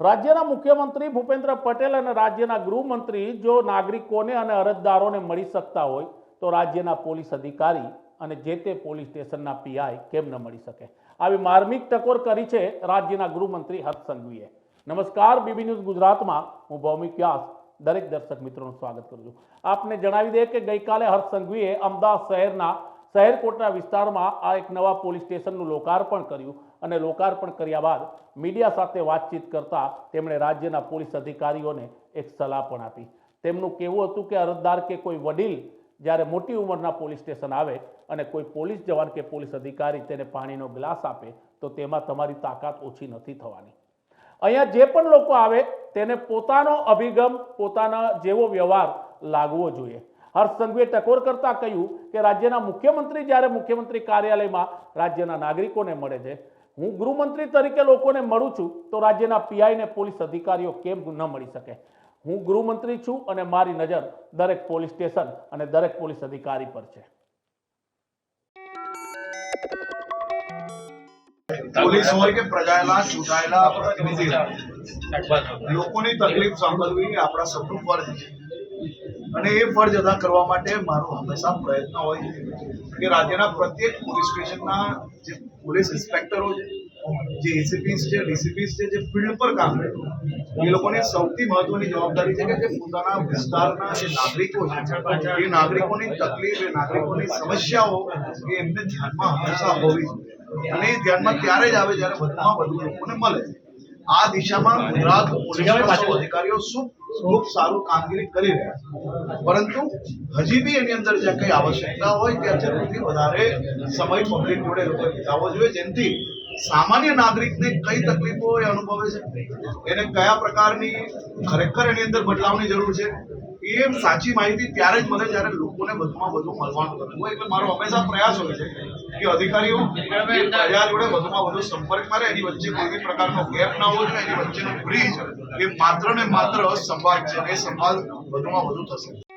રાજ્યના મુખ્યમંત્રી ભૂપેન્દ્ર પટેલ અને રાજ્યના ગૃહમંત્રી જો નાગરિકોને અને અરજદારોને મળી શકતા હોય, તો રાજ્યના પોલીસ અધિકારી અને જે તે પોલીસ સ્ટેશનના પીઆઈ કેમ ન મળી શકે? આવી માર્મિક ટકોર કરી છે રાજ્યના ગૃહમંત્રી હર્ષ સંઘવીએ. નમસ્કાર, બીબી ન્યૂઝ ગુજરાતમાં. હું ભૌમિક વ્યાસ. દરેક દર્શક મિત્રોનું સ્વાગત કરું છું. આપને જણાવી દે કે ગઈકાલે હર્ષ સંઘવીએ અમદાવાદ શહેરના શહેરકોટના વિસ્તારમાં આ એક નવા પોલીસ સ્ટેશનનું લોકાર્પણ કર્યું અને લોકાર્પણ કર્યા બાદ મીડિયા સાથે વાતચીત કરતા તેમણે રાજ્યના પોલીસ અધિકારીઓને એક સલાહ પણ આપી. તેમનું કહેવું હતું કે અરજદાર કે કોઈ વડીલ જ્યારે મોટી ઉંમરના પોલીસ સ્ટેશન આવે અને કોઈ પોલીસ જવાન કે પોલીસ અધિકારી તેને પાણીનો ગ્લાસ આપે, તો તેમાં તમારી તાકાત ઓછી નથી થવાની. અહીંયા જે પણ લોકો આવે, તેને પોતાનો અભિગમ, પોતાના જેવો વ્યવહાર લાગવો જોઈએ. હર્ષ સંઘવીએ ટકોર કરતા કહ્યું કે રાજ્યના મુખ્યમંત્રી જ્યારે મુખ્યમંત્રી કાર્યાલયમાં રાજ્યના નાગરિકોને મળે છે, હું ગૃહમંત્રી તરીકે લોકોને મળું છું, તો રાજ્યના પીઆઈને પોલીસ અધિકારીઓ કેમ ન મળી શકે? હું ગૃહમંત્રી છું અને મારી નજર દરેક પોલીસ સ્ટેશન અને દરેક પોલીસ અધિકારી પર છે. પોલીસ હોય કે પ્રજાના ચૂંટાયેલા, પ્રતિનિધિ લોકોની તકલીફ સાંભળવી આપણા સૌનું ફરજ છે. અને એ ફરજ અદા કરવા માટે મારો હંમેશા પ્રયત્ન હોય છે. કે રાજ્યના પ્રત્યેક પોલીસ સ્ટેશનના જે પોલીસ ઇન્સ્પેક્ટરો છે જે એસીપીસ છે ડીસીપીસ છે જે ફિલ્ડ પર કામ કરે એ લોકોની સૌથી મહત્વની જવાબદારી છે કે જે પોતાના વિસ્તારના જે નાગરિકો છે એ નાગરિકોની તકલીફ એ નાગરિકોની સમસ્યાઓ એ એમને ધ્યાનમાં હંમેશા હોવી જોઈએ. અને એ ધ્યાનમાં ત્યારે જ આવે જ્યારે વધુમાં વધુ લોકોને મળે. આ દિશામાં ગુજરાત પોલીસ અધિકારીઓ શું ખૂબ સારું કામગીરી કરી રહ્યા છે. પરંતુ હજી બી એની અંદર જ્યાં કઈ આવશ્યકતા હોય ત્યાં જરૂરથી વધારે સમય પબ્લિક જોડે લોકોએ વિતાવવો જોઈએ. જેનાથી સામાન્ય નાગરિકને કઈ તકલીફો એ અનુભવે છે? એને કયા પ્રકારની ખરેખર એની અંદર બદલાવની જરૂર છે? એ સાચી માહિતી ત્યારે જ મળે જ્યારે લોકોને વધુમાં વધુ મળવાનું કરવું એટલે મારો હંમેશા પ્રયાસ હોય છે કે અધિકારીઓ પ્રજા જોડે વધુમાં વધુ સંપર્કમાં રહે એની વચ્ચે કોઈ પ્રકારનો ગેપ ના હોય જોઈએ એની વચ્ચેનો બ્રિજ એ માત્ર ને માત્ર સંવાદ છે. એ સંવાદ વધુમાં વધુ થશે.